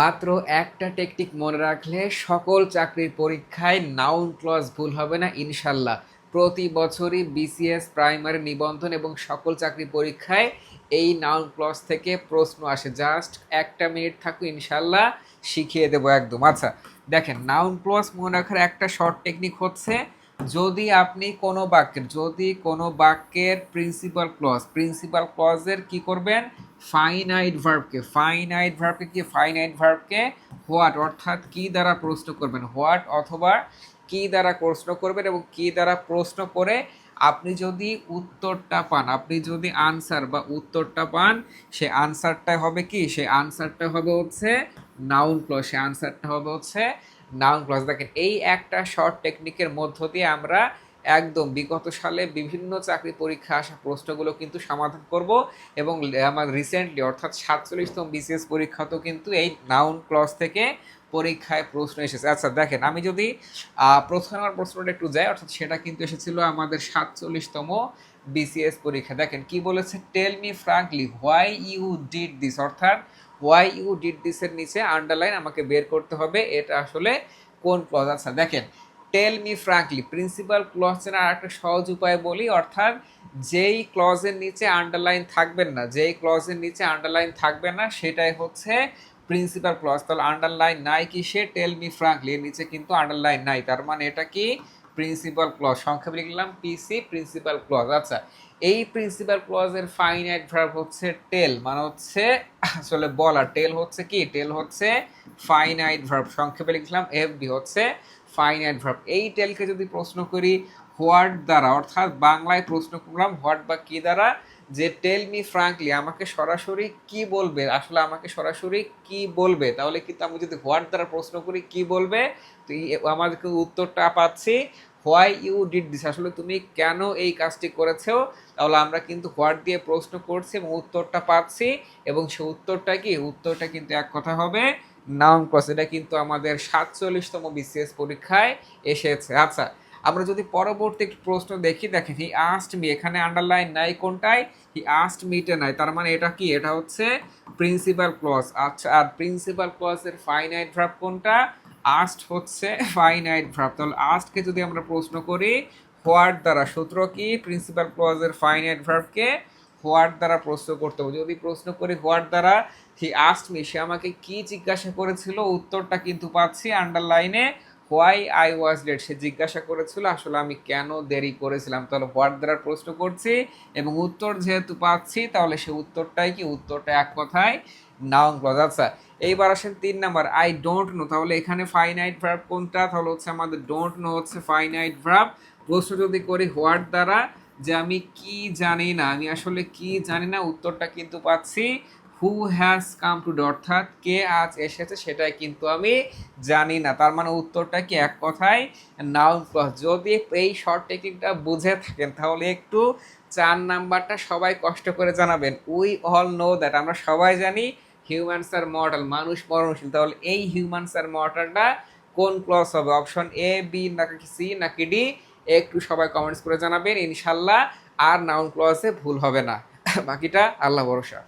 মাত্র একটা টেকনিক মনে রাখলে সকল চাকরির পরীক্ষায় নাউন ক্লজ ভুল হবে না, ইনশাল্লাহ। প্রতি বছরই বিসিএস প্রাইমারি নিবন্ধন এবং সকল চাকরি পরীক্ষায় এই নাউন ক্লজ থেকে প্রশ্ন আসে। জাস্ট একটা মিনিট থাকুক, ইনশাল্লাহ শিখিয়ে দেবো একদম। আচ্ছা দেখেন, নাউন ক্লজ মনে রাখার একটা শর্ট টেকনিক হচ্ছে, যদি আপনি কোনো বাক্যের, যদি কোনো বাক্যের প্রিন্সিপাল ক্লজ প্রিন্সিপাল ক্লজের কি করবেন? ফাইনাইট ভার্বকে ফাইনাইট ভার্বকে কি? ফাইনাইট ভার্বকে হোয়াট অর্থাৎ কি দ্বারা প্রশ্ন করবেন? হোয়াট অথবা কি দ্বারা প্রশ্ন করবেন এবং কি দ্বারা প্রশ্ন করে আপনি যদি উত্তরটা পান, আপনি যদি আনসার বা উত্তরটা পান, সে আনসারটা হবে কি? সে আনসারটা হবে হচ্ছে নাউন ক্লজ সে আনসারটা হবে হচ্ছে নাউন ক্লজ দেখেন, এই একটা শর্ট টেকনিকের মধ্য দিয়ে আমরা একদম বিগত সালে বিভিন্ন চাকরি পরীক্ষা আসা প্রশ্নগুলো কিন্তু সমাধান করব এবং আমার রিসেন্টলি অর্থাৎ সাতচল্লিশতম বিসিএস পরীক্ষাতেও কিন্তু এই নাউন ক্লজ থেকে পরীক্ষায় প্রশ্ন এসেছে। আচ্ছা দেখেন, আমি যদি প্রথম আমার প্রশ্নটা একটু যাই, অর্থাৎ সেটা কিন্তু এসেছিল আমাদের সাতচল্লিশতম বিসিএস পরীক্ষা। দেখেন, কি বলেছে? Tell me frankly why you did this অর্থাৎ হোয়াই ইউ ডিড দিসের নিচে আন্ডারলাইন আমাকে বের করতে হবে, এটা আসলে কোন ক্লজ আচ্ছা দেখেন টেল মি ফ্রাঙ্কলি প্রিন্সিপাল ক্লজের আর একটা সহজ উপায় বলি, অর্থাৎ যেই ক্লজের নিচে আন্ডারলাইন থাকবেন না, যেই ক্লজের নিচে আন্ডারলাইন থাকবে না, সেটাই হচ্ছে প্রিন্সিপাল ক্লজ তাহলে আন্ডারলাইন নাই কি সে? টেল মি ফ্রাঙ্কলি এর নিচে কিন্তু আন্ডারলাইন নাই। তার মানে এটা কি? প্রিন্সিপাল ক্লজ সংক্ষেপে লিখলাম পিসি প্রিন্সিপাল ক্লজ আচ্ছা এই প্রিন্সিপাল ক্লজের ফাইনাইট ভার্ব হচ্ছে টেল মানে হচ্ছে আসলে বলা টেল হচ্ছে কি? টেল হচ্ছে ফাইনাইট ভার্ব সংক্ষেপে লিখলাম এফ বি হচ্ছে ফাইনাইট ভার্ব এই টেলকে যদি প্রশ্ন করি, হোয়াট দ্বারা, অর্থাৎ বাংলায় প্রশ্ন করলাম, হোয়াট বা কি দ্বারা, যে টেল মি ফ্রাঙ্কলি আমাকে সরাসরি কি বলবে? আসলে আমাকে সরাসরি কি বলবে? তাহলে কিন্তু আমি যদি হোয়াট দ্বারা প্রশ্ন করি, কি বলবে? তো আমাদেরকে উত্তরটা পাচ্ছি হোয়াই ইউ ডিড দিস আসলে তুমি কেন এই কাজটি করেছ? তাহলে আমরা কিন্তু হোয়াট দিয়ে প্রশ্ন করছি এবং উত্তরটা পাচ্ছি, এবং সে উত্তরটা কি? উত্তরটা কিন্তু এক কথা হবে নাউন ক্লস এটা কিন্তু আমাদের সাতচল্লিশতম বিসিএস পরীক্ষায় এসেছে। আচ্ছা আমরা যদি পরবর্তী প্রশ্ন দেখি, দেখেন হি আস্ট মি এখানে আন্ডারলাইন নাই কোনটায়? হি আস্ট মিটে নাই, তার মানে এটা কি? এটা হচ্ছে প্রিন্সিপাল ক্লজ আচ্ছা আর প্রিন্সিপাল ক্লজের ফাইনাইট ভার্ব কোনটা? আস্ট হচ্ছে ফাইনাইট ভার্ব তাহলে আস্টকে যদি আমরা প্রশ্ন করি, হোয়াট দ্বারা? সূত্র কি? প্রিন্সিপাল ক্লজের ফাইনাইট ভার্বকে হোয়াট দ্বারা প্রশ্ন করতে হবে। যদি প্রশ্ন করি হোয়াট দ্বারা হি আস্ট মি সে আমাকে কি জিজ্ঞাসা করেছিল? উত্তরটা কিন্তু পাচ্ছি আন্ডারলাইনে হোয়াই আই ওয়াজ লেট সে জিজ্ঞাসা করেছিল, আসলে আমি কেন দেরি করেছিলাম। তাহলে হোয়াট দ্বারা প্রশ্ন করছি এবং উত্তর যেহেতু পাচ্ছি, তাহলে সে উত্তরটাই কি? উত্তরটা এক কথায় নাউন ক্লজ আচ্ছা এইবার আসেন তিন নাম্বার আই ডোন্ট নো তাহলে এখানে ফাইনাইট ভার্ব কোনটা? তাহলে হচ্ছে আমাদের ডোন্ট নো হচ্ছে ফাইনাইট ভার্ব প্রশ্ন যদি করি হোয়াট দ্বারা যে আমি কি জানি না, আমি আসলে কি জানি না উত্তরটা কিন্তু পাচ্ছি। হু হ্যাজ কাম টু অর্থাৎ কে আজ এসেছে সেটাই কিন্তু আমি জানি না। তার মানে উত্তরটা কি এক কথায়? নাউন ক্লজ যদি এই শর্ট টেকিংটা বুঝে থাকেন, তাহলে একটু চার নাম্বারটা সবাই কষ্ট করে জানাবেন। উই অল নো দ্যাট আমরা সবাই জানি হিউম্যানস আর মর্টাল মানুষ মরণশীল। তাহলে এই হিউম্যানস আর মর্টালটা কোন ক্লস হবে? অপশন এ বি নাকি সি নাকি ডি একটু সবাই কমেন্টস করে জানাবেন, ইনশাল্লাহ। আর নাউন ক্লসে ভুল হবে না। বাকিটা আল্লাহ ভরসা।